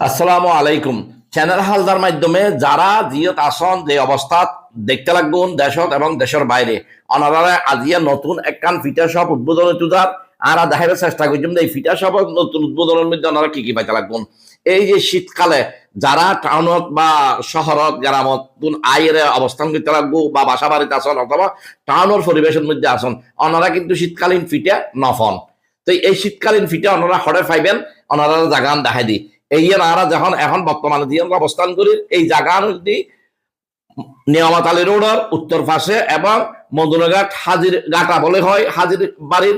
আসসালামু আলাইকুম। চ্যানেল হালদার মাধ্যমে যারা জিয়ত আসন, যে অবস্থা, দেখতে লাগবেন দেশত এবং দেশের বাইরে। অনারা আজিয়া নতুন একখান ফিটার শপ উদ্বোধন তুদার আর দেখাবার চেষ্টা করছেন এই ফিটার শপ নতুন উদ্বোধনের মধ্যে ওনারা কি কি পাইতে লাগবেন। এই যে শীতকালে যারা টাউনত বা শহরত, যারা নতুন আয়ের অবস্থান করতে লাগবো বা বাসা বাড়িতে আসন অথবা টাউনের পরিবেশের মধ্যে আসন ওনারা কিন্তু শীতকালীন ফিটে নফন। তো এই শীতকালীন ফিটে ওনারা হরে পাইবেন ওনারা জাগান দেখাই দি। এই আরা যখন এখন বর্তমানে দিয়ে অবস্থান করি, এই জায়গা যদি নিয়ামত আলী রোডের উত্তর পাশে এবং মদুনাঘাট হাজির ঘাটা বলে হয় হাজির বাড়ির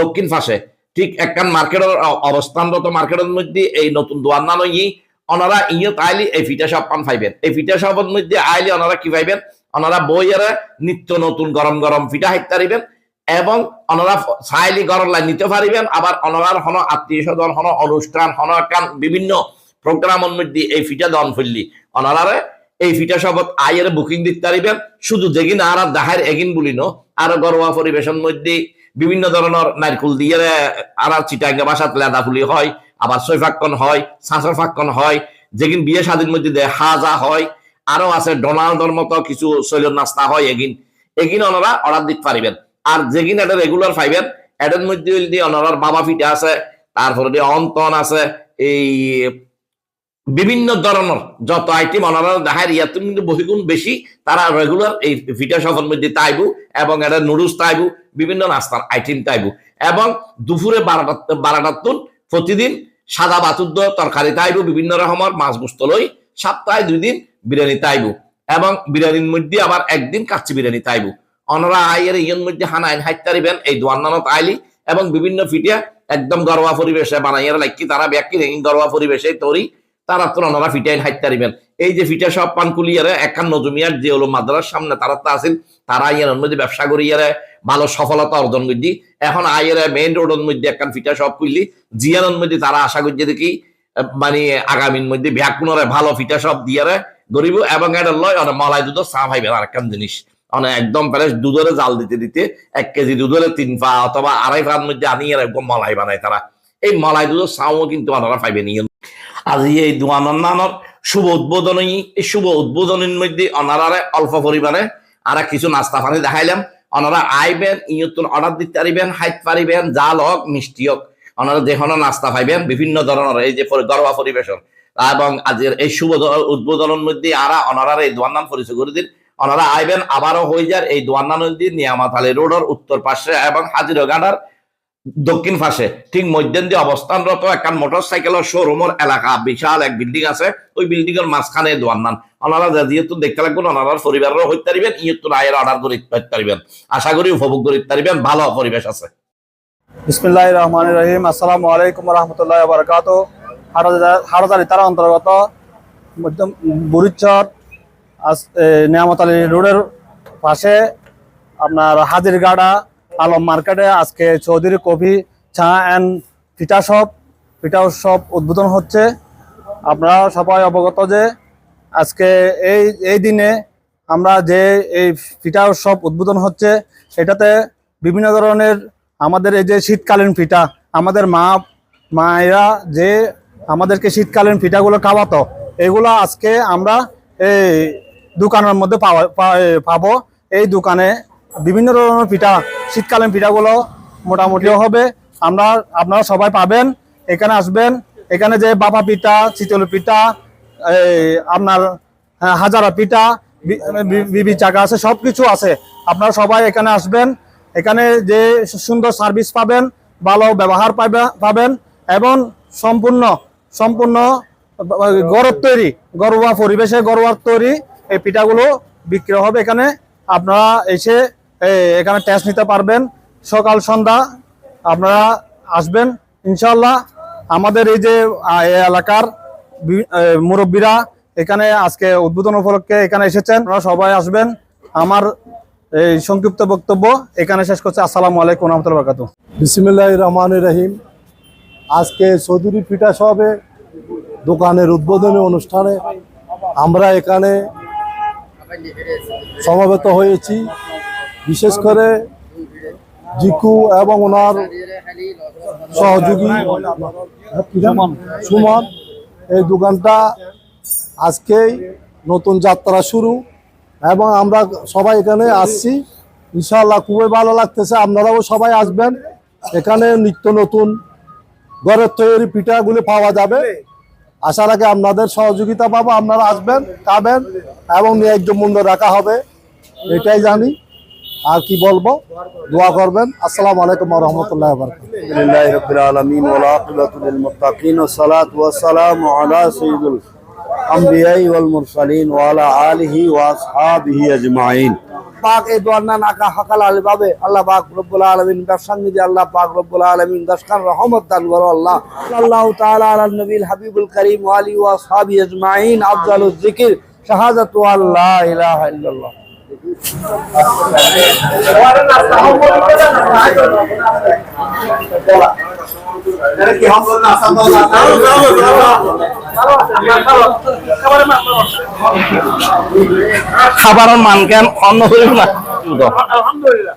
দক্ষিণ পাশে। ঠিক একখান মার্কেটের অবস্থানরত মার্কেটের মধ্যে এই নতুন দোয়ার না নই ওনারা ইয়ে তাইলি এই ফিটা শপ পান পাইবেন এই ফিটা শপের মধ্যে আইলি ওনারা কি পাইবেন ওনারা বইয়ের নিত্য নতুন গরম গরম ফিটা হাইতে পারিবেন এবং ওনারা চাইলি গরম নিতে পারিবেন, আবার ওনারার হন আত্মীয় স্বজন হন অনুষ্ঠান হন একখান বিভিন্ন প্রোগ্রামের মধ্যে এই ফিটা দন ফেললি ওনারারে এই ফিটা সবত আয়ের বুকিং দিতে পারিবেন, শুধু যেগিন আর দেখার এগিন বলি ন, আর গরোয়া পরিবেশন মধ্যে বিভিন্ন ধরনের নারকুল দিয়ে আর চিটাঙ্গা বাসাত লেদা ফুলি হয়, আবার ফাক্কন হয় সাঁচর ফাক্কন হয়, যেগিন বিয়ে শাদীর মধ্যে দেয় হাজা হয়, আরও আছে ডোনাল্ডর মতো কিছু শৈল নাস্তা হয় এগিন। এগিন ওনারা অর্ডার দিতে পারিবেন। আর যেগিন এটা রেগুলার পাইবেন এটার মধ্যে যদি ওনারার বাবা ফিটা আছে, তারপরে অন্তন আছে, এই বিভিন্ন ধরনের যত আইটেম ওনারা দেখায় ইয়াতে কিন্তু বহিগুণ বেশি তারা রেগুলার এই ভিটা শপের মধ্যে তাইবু এবং এটা নুডলস তাইবু বিভিন্ন নাস্তার আইটেম তাইবু এবং দুপুরে বারোটা, বারোটার প্রতিদিন সাদা বাতুদ্দ তরকারি তাইবু বিভিন্ন রকমের মাছ গুস্ত লই, সপ্তাহে দুই দিন বিরিয়ানি তাইবু এবং বিরিয়ানির মধ্যে আবার একদিন কাচ্চি বিরিয়ানি তাইবু অনরা আইয়ের ইয়ের মধ্যে হানাইন হাইতারিবেন এই দোয়ান্নানত আইলি এবং বিভিন্ন ফিটিয়া একদম গরোয়া পরিবেশে বানাইয়ার লাইকি, তারা ব্যাকি গরোয়া পরিবেশে তৈরি, তারা তো ওনারা ফিটাইন হাইতে পারিবেন এই যে ফিটা সব পান কুলিয়ারে, একান্ন জমিয়ার যে হলো মাদ্রাসার সামনে তারা তো আসেন তারা ইয়ার মধ্যে ব্যবসা করিয়ারে ভালো সফলতা অর্জন করছি এখন আয়ের মেইন রোডের মধ্যে একখান ফিটা সব খুললি জিয়ানোর মধ্যে তারা আশা করছে দেখি মানে আগামীর মধ্যে ব্যাকুণরে ভালো ফিটা সব দিয়ারে গরিব এবং এটা লয় অনেক মলাই দুধ চা ভাইবেন আর একখান জিনিস। মানে একদম প্রায় দুধরে জাল দিতে দিতে এক কেজি দুধরে তিন পা অথবা আড়াই পার মধ্যে আনিয়ে একদম মলাই বানায় তারা। এই মলাই দুধের চাও কিন্তু পাইবেন ইয়ে আজি এই দোয়ানার শুভ উদ্বোধনী, এই শুভ উদ্বোধনীর মধ্যে অনারারে অল্প পরিমাণে আর কিছু নাস্তা পানি দেখাইলাম। ওনারা আইবেন ইয়তুন অর্ডার দিতে পারিবেন, হাইট পারিবেন, জাল হোক, মিষ্টি হোক। ওনারা যেখানে নাস্তা পাইবেন, বিভিন্ন ধরনের, এই যে ঘরোয়া পরিবেশন। এবং আজকের এই শুভ উদ্বোধনের মধ্যে আরা ওনারা এই দোয়ার নাম পরিচয় করে দিন। ওনারা আইবেন আবারও হয়ে যার এই দোয়ান্না নদী নিয়ামাত আলী রোডের উত্তর পাশে এবং হাজিরগাডার দক্ষিণ পাশে। ঠিক মধ্যে দিয়ে অবস্থানরত একটা মোটর সাইকেলের শোরুমের এলাকা। বিশাল এক বিল্ডিং আছে। ওই বিল্ডিং এর মাঝখানে দোয়ার নাম ওনারা যেহেতু দেখতে লাগবেন ওনার পরিবারেরও হইতে পারিবেন আয়ের অর্ডার করে পারিবেন। আশা করি উপভোগ করে দিতে পারিবেন। ভালো পরিবেশ আছে। বিসমিল্লাহ রহমান রহিম। আলাইকুম রহমতুল্লাহ বরকাত অন্তর্গত মধ্যম বুড়িচর নিয়ামত আলী রোডের পাশে আপনার হাজিরগাড়া আলম মার্কেটে আজকে চৌধুরী কফি, চা অ্যান্ড ফিটা শপ ফিটা শপ উদ্বোধন হচ্ছে। আপনারা সবাই অবগত যে আজকে এই এই দিনে আমরা যে এই পিঠা উৎসব উদ্বোধন হচ্ছে, সেটাতে বিভিন্ন ধরনের আমাদের এই যে শীতকালীন পিঠা, আমাদের মা, মায়েরা যে আমাদেরকে শীতকালীন পিঠাগুলো খাওয়াতো, এগুলো আজকে আমরা এই দোকানের মধ্যে পাওয়া পাবো। এই দোকানে বিভিন্ন ধরনের পিঠা শীতকালীন পিঠাগুলো মোটামুটিও হবে। আমরা আপনারা সবাই পাবেন এখানে আসবেন। এখানে যে বাবা পিঠা চিতল পিঠা আপনার হ্যাঁ, হাজারা পিঠা বিবি চাকা আছে সব কিছু আছে। আপনারা সবাই এখানে আসবেন। এখানে যে সুন্দর সার্ভিস পাবেন ভালো ব্যবহার পাবেন এবং সম্পূর্ণ সম্পূর্ণ গরব তৈরি ঘরোয়া পরিবেশে ঘরোয়া তৈরি। এই পিঠাগুলো বিক্রি হবে এখানে। আপনারা এসে এখানে টেস্ট নিতে পারবেন। সকাল, সন্ধ্যা আপনারা আসবেন ইনশাল্লাহ আমাদের এই যে এলাকার মুরব্বীরা এখানে আজকে উদ্বোধন উপলক্ষে এখানে এসেছেন। আপনারা সবাই আসবেন। আমার এই সংক্ষিপ্ত বক্তব্য এখানে শেষ করছে। আসসালামু আলাইকুম রহমতুল্লাহ বারকাতু বিসমিল্লাহ রহমান রহিম। আজকে চৌধুরী পিঠা সবে দোকানের উদ্বোধনী অনুষ্ঠানে আমরা এখানে সমবেত হয়েছি। বিশেষ করে জিকু এবং ওনার সহযোগী সুমন। এই দোকানটা আজকেই নতুন যাত্রা শুরু এবং আমরা সবাই এখানে আসছি। ইনশাআল্লাহ খুবই ভালো লাগতেছে। আপনারাও সবাই আসবেন। এখানে নিত্য নতুন ঘরের তৈরি পিঠাগুলি পাওয়া যাবে। আসার আগে আপনাদের সহযোগিতা পাবো, আপনারা আসবেন, খাবেন এবং ন্যায্য মূল্য রাখা হবে, এটাই জানি। আর কি বলব? দোয়া করবেন। আসসালামু আলাইকুম রহমতুল্লাহ আলহামদুলিল্লাহ রবিল আলমিন মুত্তাকিন ওয়া সালাত ওয়াসালাম আলা সাইয়িদুল আমবিয়াই ওয়াল মুরসালিন ওয়ালা আলিহি ওয়াসহাবিহি আজমাইন। পাক এই দোয়ার নাকা হকাল আলী আল্লাহ পাক রব্বুল আলমিন ব্যবসার নিধি আল্লাহ পাক রব্বুল আলমিন দশখান রহমত দান করো আল্লাহ। আল্লাহ নবীল হাবিবুল করিম আলী ওয়া আসহাবি আজমাইন। আফজাল জিকির। শাহাদাতু আল্লাহ খাবারের মান কেন অন্য হইল না? আলহামদুলিল্লাহ।